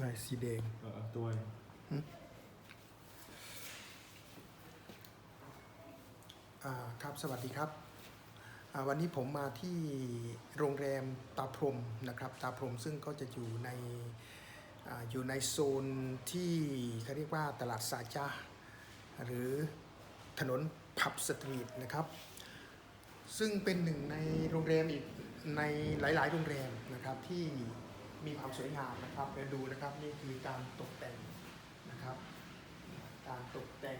ไงสีแดงเออตัวอ่าครับ สวัสดีครับอ่าวันนี้ผมมาที่โรงแรมตาพรหมนะครับ ตาพรหมซึ่งก็จะอยู่ในอาอยู่ในโซนที่เขาเรียกว่าตลาดสาจาหรือถนนผับสตรีทนะครับ ซึ่งเป็นหนึ่งในโรงแรมอีกในหลาย ๆ โรงแรมนะครับที่ มีความสวยงามนะครับเดี๋ยวดูนะครับนี่คือการตกแต่งนะครับ การตกแต่ง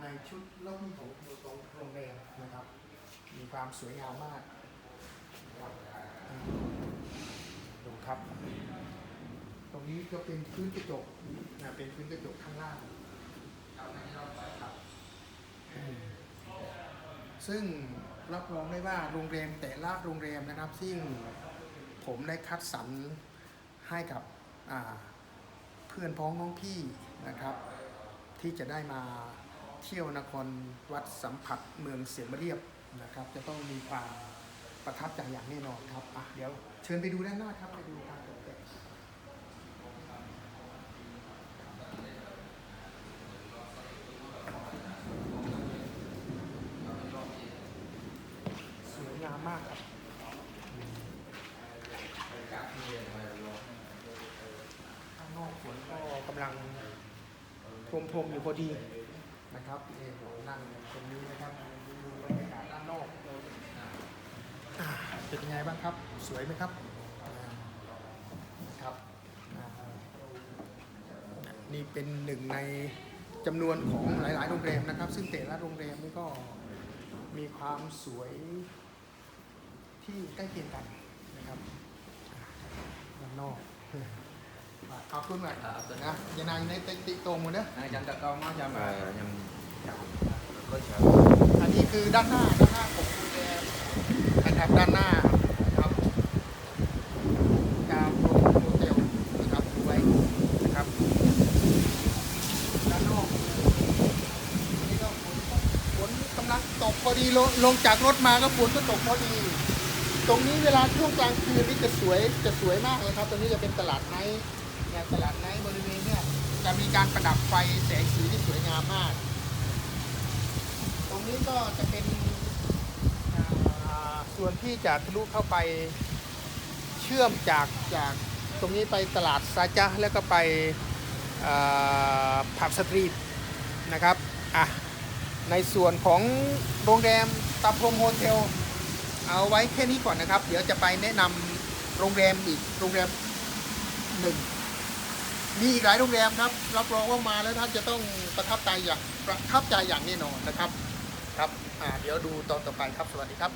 ในชุดล่มของโรงแรมนะครับ มีความสวยงามมากนะครับอ่าดูครับ ตรงนี้ก็เป็นพื้นกระจกนะเป็นพื้นกระจกข้างล่างครับอืมซึ่งรับรองได้ว่าโรงแรมแต่ละโรงแรมนะครับซึ่ง ผมได้คัดสรรให้กับเพื่อนพ้องน้องพี่นะครับ ที่จะได้มาเที่ยวนครวัดสัมผัสเมืองเสียมเรียบนะครับ จะต้องมีความประทับใจอย่างแน่นอนครับอะเดี๋ยวเชิญไปดูด้านหน้าครับไปดูการตกแต่งสวยงามมากครับข้างนอกฝนก็กำลัง พรมพรมอยู่พอดีนะครับนี่ผมนั่งตรงนี้นะครับดูบรรยากาศด้านนอกเป็นยังไงบ้างครับ สวยไหมครับครับนี่เป็นหนึ่งในจำนวนของหลาย ๆ โรงแรมนะครับ ซึ่งแต่ละโรงแรมนี่ก็มีความสวยที่ใกล้เคียงกันนะครับด้านนอก ขอบคุณมากครับนะอย่านางในติติตรงหมดนะ Nah, jam tak kau mah jam à, jam ก็จะอันนี้คือด้านหน้าด้านหน้าของโรงแรมนะครับด้านหน้าครับดาวโรโฮเทลนะครับดูไว้นะครับด้านนอกนี่ก็ฝนฝนกำลังตกพอดีลงลงจากรถมาก็ฝนก็ตกพอดีตรงนี้เวลาช่วงกลางคืนนี่จะสวยจะสวยมากเลยครับ ตรงนี้จะเป็นตลาดไนท์ เนี่ยตลาดไนท์บริเวณเนี่ยจะมีการประดับไฟแสงสีที่สวยงามมาก ตรงนี้ก็จะเป็นส่วนที่จะทะลุเข้าไปเชื่อมจากจากตรงนี้ไปตลาดซาจาแล้วก็ไปผับสตรีทนะครับอะในส่วนของโรงแรมตาพรมโฮเทลเอาไว้แค่นี้ก่อนนะครับ เดี๋ยวจะไปแนะนำโรงแรมอีกโรงแรมหนึ่ง มีอีกหลายโรงแรมครับรับรองว่ามาแล้วท่านจะต้องประทับใจอย่างประทับใจอย่างแน่นอนนะครับครับเดี๋ยวดูตอนต่อไปครับสวัสดีครับ